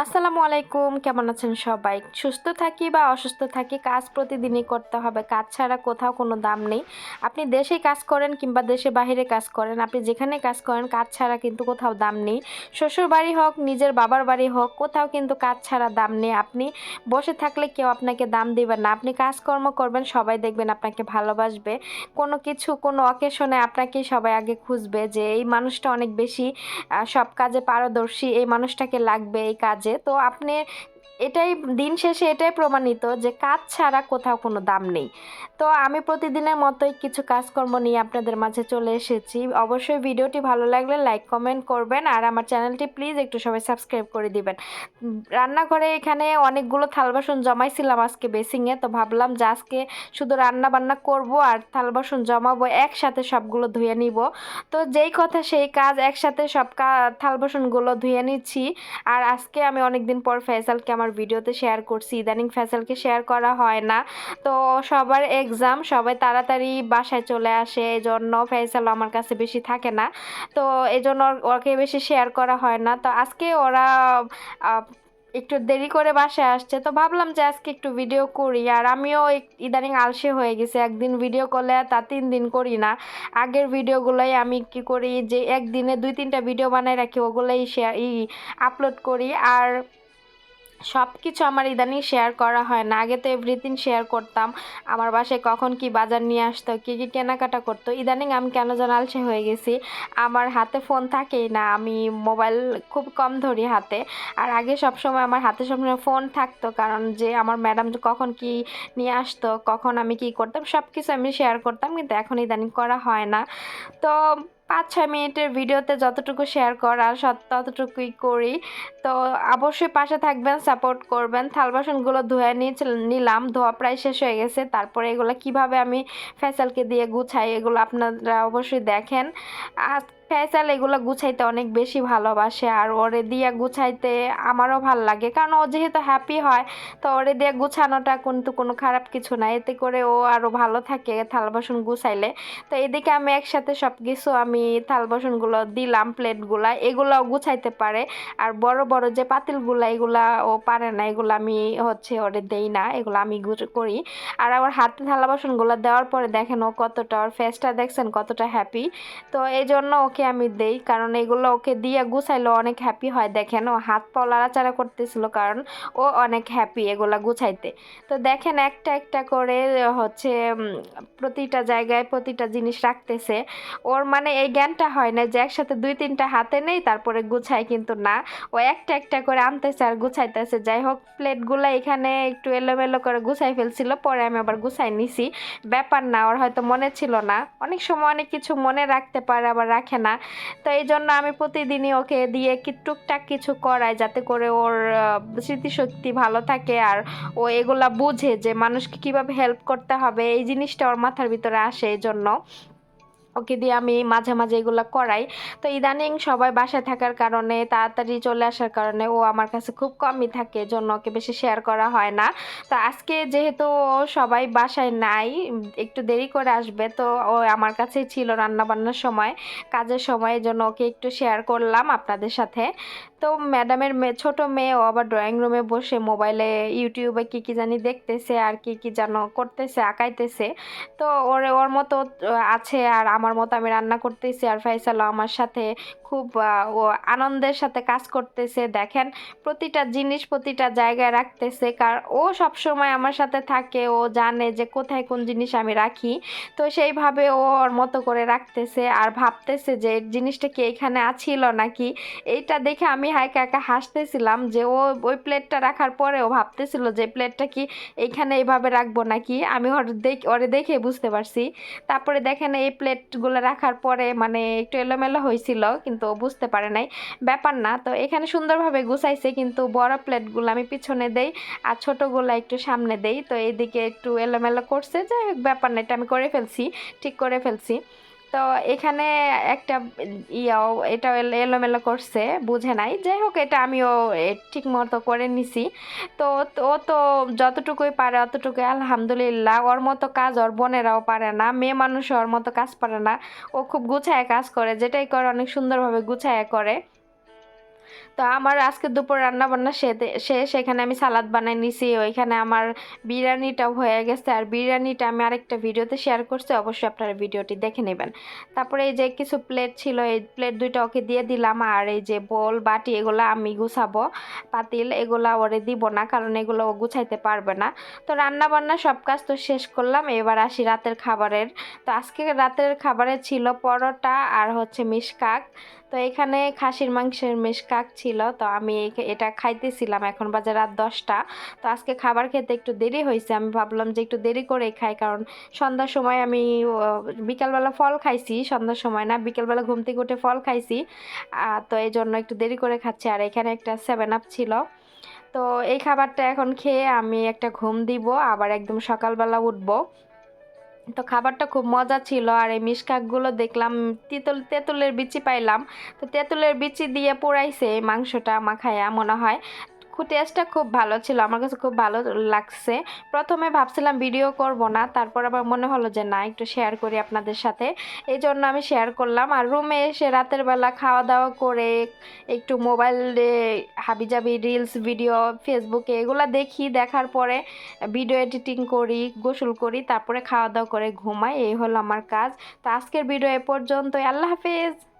আসসালামু আলাইকুম, কেমন আছেন সবাই? সুস্থ থাকি বা অসুস্থ থাকি, কাজ প্রতিদিনই করতে হবে। কাজ ছাড়া কোথাও কোনো দাম নেই। আপনি দেশে কাজ করেন কিংবা দেশে বাইরে কাজ করেন, আপনি যেখানে কাজ করেন, কাজ ছাড়া কিন্তু কোথাও দাম নেই। শ্বশুর বাড়ি হোক, নিজের বাবার বাড়ি হোক, কোথাও কিন্তু কাজ ছাড়া দাম নেই। আপনি বসে থাকলে কেউ আপনাকে দাম দিবে না। আপনি কাজকর্ম করবেন, সবাই দেখবেন আপনাকে ভালোবাসবে। কোনো কিছু, কোনো অকেশনে আপনাকেই সবাই আগে খুঁজবে যে, এই মানুষটা অনেক বেশি সব কাজে পারদর্শী, এই মানুষটাকে লাগবে, এই কাজে তো আপনি এটাই দিন শেষে এটাই প্রমাণিত যে কাজ ছাড়া কোথাও কোনো দাম নেই। তো আমি প্রতিদিনের মতোই কিছু কাজকর্ম নিয়ে আপনাদের মাঝে চলে এসেছি। অবশ্যই ভিডিওটি ভালো লাগলে লাইক, কমেন্ট করবেন আর আমার চ্যানেলটি প্লিজ একটু সবাই সাবস্ক্রাইব করে দিবেন। রান্নাঘরে এখানে অনেকগুলো থাল বাসন জমাইছিলাম আজকে বেসিংয়ে, তো ভাবলাম যে আজকে শুধু রান্না বান্না করব আর থাল বাসন জমাবো, একসাথে সবগুলো ধুয়ে নিব। তো যেই কথা সেই কাজ, একসাথে সব থাল বাসনগুলো ধুয়ে নিচ্ছি। আর আজকে আমি অনেকদিন পর ফয়সালকে আমার ভিডিওতে শেয়ার করছি, ইদানিং ফ্যাসালকে শেয়ার করা হয় না। তো সবার এক্সাম সবাই তাড়াতাড়ি বাসায় চলে আসে এই জন্য ফয়সাল আমার কাছে বেশি থাকে না। তো এই জন্য ওর- ওকে বেশি শেয়ার করা হয় না। তো আজকে ওরা একটু দেরি করে বাসায় আসছে। তো ভাবলাম যে আজকে একটু ভিডিও করি। আর আমিও ইদানিং আলসে হয়ে গেছে। একদিন ভিডিও করলে তা তিন দিন করি না। আগের ভিডিওগুলোই আমি কি করি যে, একদিনে দুই তিনটা ভিডিও বানাই রাখি, ওগুলোই শেয়ার ই আপলোড করি। আর সব কিছু আমার ইদানিং শেয়ার করা হয় না। আগে তো এভরিথিং শেয়ার করতাম। আমার বাসায় কখন কি বাজার নিয়ে আসতো, কী কী কেনাকাটা করতো, ইদানিং আমি কেন যেন আলসে হয়ে গেছি। আমার হাতে ফোন থাকেই না, আমি মোবাইল খুব কম ধরি হাতে। আর আগে সব সময় আমার হাতে সবসময় ফোন থাকতো, কারণ যে আমার ম্যাডাম কখন কি নিয়ে আসতো, কখন আমি কি করতাম সব কিছু আমি শেয়ার করতাম, কিন্তু এখন ইদানিং করা হয় না। তো পাঁচ ছয় মিনিটের ভিডিওতে যতটুকু শেয়ার করার ততটুকুই করি। তো অবশ্যই পাশে থাকবেন সাপোর্ট করবেন। থাল বাসনগুলো ধুয়ে নিলাম, ধোয়া প্রায় শেষ হয়ে গেছে। তারপরে এগুলো কীভাবে আমি ফ্যাসালকে দিয়ে গুছাই, এগুলো আপনারা অবশ্যই দেখেন। আর ফ্যাসাল এগুলো গুছাইতে অনেক বেশি ভালোবাসে আর ওরে দিয়ে গুছাইতে আমারও ভালো লাগে। কারণ ও যেহেতু হ্যাপি হয়, তো ওরে দিয়ে গুছানোটা কিন্তু কোনো খারাপ কিছু না। এতে করে ও আরও ভালো থাকে থাল বাসন গুছাইলে। তো এদিকে আমি একসাথে সব কিছু আমি থাল বাসনগুলো দিলাম, প্লেটগুলা, এগুলাও গুছাইতে পারে। আর বড় বড় যে পাতিলগুলা, এগুলা ও পারে না, এগুলো আমি হচ্ছে ওরে দেই না, এগুলো আমি করি। আর আমার হাতে থালা বাসনগুলো দেওয়ার পরে দেখেন ও কতটা ওর ফেসটা দেখছেন, কতটা হ্যাপি তো এই জন্য ওকে আমি দেই, কারণ এগুলো ওকে দিয়ে গুছাইলে অনেক হ্যাপি হয়। দেখেন, ও হাত পা লাড়াচাড়া করতেছিল কারণ ও অনেক হ্যাপি এগুলা গুছাইতে। তো দেখেন, একটা একটা করে হচ্ছে প্রতিটা জায়গায় প্রতিটা জিনিস রাখতেছে। ওর মানে এই জ্ঞানটা হয় না যে একসাথে দুই তিনটা হাতে নেই, তারপরে গুছায় কিন্তু না। ও একটা একটা করে আনতেছে আর গুছাইতেছে। যাই হোক, প্লেটগুলো এখানে একটু এলোমেলো করে গুছাই ফেলছিল, পরে আমি আবার গুছাই নিছি। ব্যাপার না, ওর হয়তো মনে ছিল না। অনেক সময় অনেক কিছু মনে রাখতে পারে, আবার রাখে তো এই জন্য আমি প্রতিদিনই ওকে দিয়ে কি টুকটাক কিছু করাই যাতে করে ওর স্মৃতিশক্তি ভালো থাকে আর ও এগুলা বুঝে যে মানুষকে কীভাবে হেল্প করতে হবে। এই জিনিসটা ওর মাথার ভিতরে আসে এই জন্য। ওকে দিয়ে আমি মাঝে মাঝে এগুলো করাই। তো ইদানিং সবাই বাসায় থাকার কারণে, তাড়াতাড়ি চলে আসার কারণে ও আমার কাছে খুব কমই থাকে জন্য ওকে বেশি শেয়ার করা হয় না। তো আজকে যেহেতু সবাই বাসায় নাই, একটু দেরি করে আসবে, তো ও আমার কাছেই ছিল রান্নাবান্নার সময়, কাজের সময় জন্য ওকে একটু শেয়ার করলাম আপনাদের সাথে। তো ম্যাডামের মেয়ে মেয়েও আবার ড্রয়িং রুমে বসে মোবাইলে ইউটিউবে কি কি জানি দেখতেছে আর কি কি যেন করতেছে, আঁকাইতেছে। তো ওর ওর মতো আছে আর আমার মতো আমি রান্না করতেছি আর ফাইসালও আমার সাথে খুব আনন্দের সাথে কাজ করতেছে। দেখেন, প্রতিটা জিনিস প্রতিটা জায়গায় রাখতেছে। কার, ও সব সময় আমার সাথে থাকে। ও জানে যে কোথায় কোন জিনিস আমি রাখি। তো সেইভাবে ও ওর মতো করে রাখতেছে আর ভাবতেছে যে জিনিসটা কি এখানে আছিল নাকি? এইটা দেখে আমি হাইকা একা হাসতেছিলাম যে ও ওই প্লেটটা রাখার পরে ও ভাবতেছিল যে প্লেটটা কি এইখানে এইভাবে রাখব নাকি? আমি ওর দেখ, ওরে দেখে বুঝতে পারছি। তারপরে দেখেন এই প্লেটগুলো রাখার পরে মানে একটু এলোমেলো হয়েছিল। কিন্তু ও বুঝতে পারে নাই। ব্যাপার না, তো এখানে সুন্দরভাবে গুছাইছে, কিন্তু বড় প্লেটগুলো আমি পিছনে দেই আর ছোটোগুলো একটু সামনে দেই। তো এইদিকে একটু এলোমেলো করছে যে ব্যাপার না, এটা আমি করে ফেলছি, ঠিক করে ফেলছি। তো এখানে একটা ইয়াও এটা এলোমেলো করছে, বুঝে নাই। যাই হোক, এটা আমিও ঠিক মতো করে নিছি। তো ও তো যতটুকুই পারে অতটুকুই, আলহামদুলিল্লাহ। ওর মতো কাজ ওর বোনেরাও পারে না, মেয়ে মানুষ ওর মতো কাজ পারে না। ও খুব গুছায় কাজ করে, যেটাই করে অনেক সুন্দরভাবে গুছায় করে। তো আমার আজকে দুপুর রান্না বান্না শেষ, এখানে আমি সালাদ বানাই নিছি, ওইখানে আমার বিরিয়ানিটাও হয়ে গেছে, আর বিরিয়ানিটা আমি আরেকটা ভিডিওতে শেয়ার করছি, অবশ্যই আপনারা ভিডিওটি দেখে নেবেন। তারপরে এই যে কিছু প্লেট ছিল, এই প্লেট দুইটা ওকে দিয়ে দিলাম, আর এই যে বল, বাটি এগুলো আমি গুছাবো, পাতিল এগুলা ওরে দিব না, কারণ এগুলো ও গুছাইতে পারবে না। তো রান্না বান্না সব কাজ তো শেষ করলাম, এবার আসি রাতের খাবারের। তো আজকে রাতের খাবারে ছিল পরোটা আর হচ্ছে মিশকাক তো এখানে খাসির মাংসের মিশকাক ছিল, তো আমি এটা খাইতেছিলাম এখন বাজে রাত দশটা। তো আজকে খাবার খেতে একটু দেরি হয়েছে, আমি ভাবলাম যে একটু দেরি করে খাই, কারণ সন্ধ্যার সময় আমি বিকালবেলা ফল খাইছি, সন্ধ্যার সময় না, বিকেলবেলা ঘুম থেকে উঠে ফল খাইছি। তো এই জন্য একটু দেরি করে খাচ্ছি, আর এখানে একটা সেভেন আপ ছিল। তো এই খাবারটা এখন খেয়ে আমি একটা ঘুম দিব, আবার একদম সকালবেলা উঠবো। তো খাবারটা খুব মজা ছিল আর এই মিশকাকগুলো দেখলাম, তেঁতুল, তেঁতুলের বিচি পাইলাম। তো তেঁতুলের বিচি দিয়ে পোড়াইছে এই মাংসটা মাখাইয়া মনে হয়। টেস্টটা খুব ভালো ছিল, আমার কাছে খুব ভালো লাগছে। প্রথমে ভাবছিলাম ভিডিও করব না, তারপর আবার মনে হলো যে না, একটু শেয়ার করি আপনাদের সাথে। এই জন্য আমি শেয়ার করলাম, আর রুমে এসে রাতের বেলা খাওয়া দাওয়া করে একটু মোবাইলে হাবিজাবি রিলস ভিডিও ফেসবুকে এগুলো দেখি, দেখার পরে ভিডিও এডিটিং করি, গোসল করি, তারপরে খাওয়া দাওয়া করে ঘুমাই, এই হলো আমার কাজ। তো আজকের ভিডিও এ পর্যন্ত আল্লাহ হাফেজ!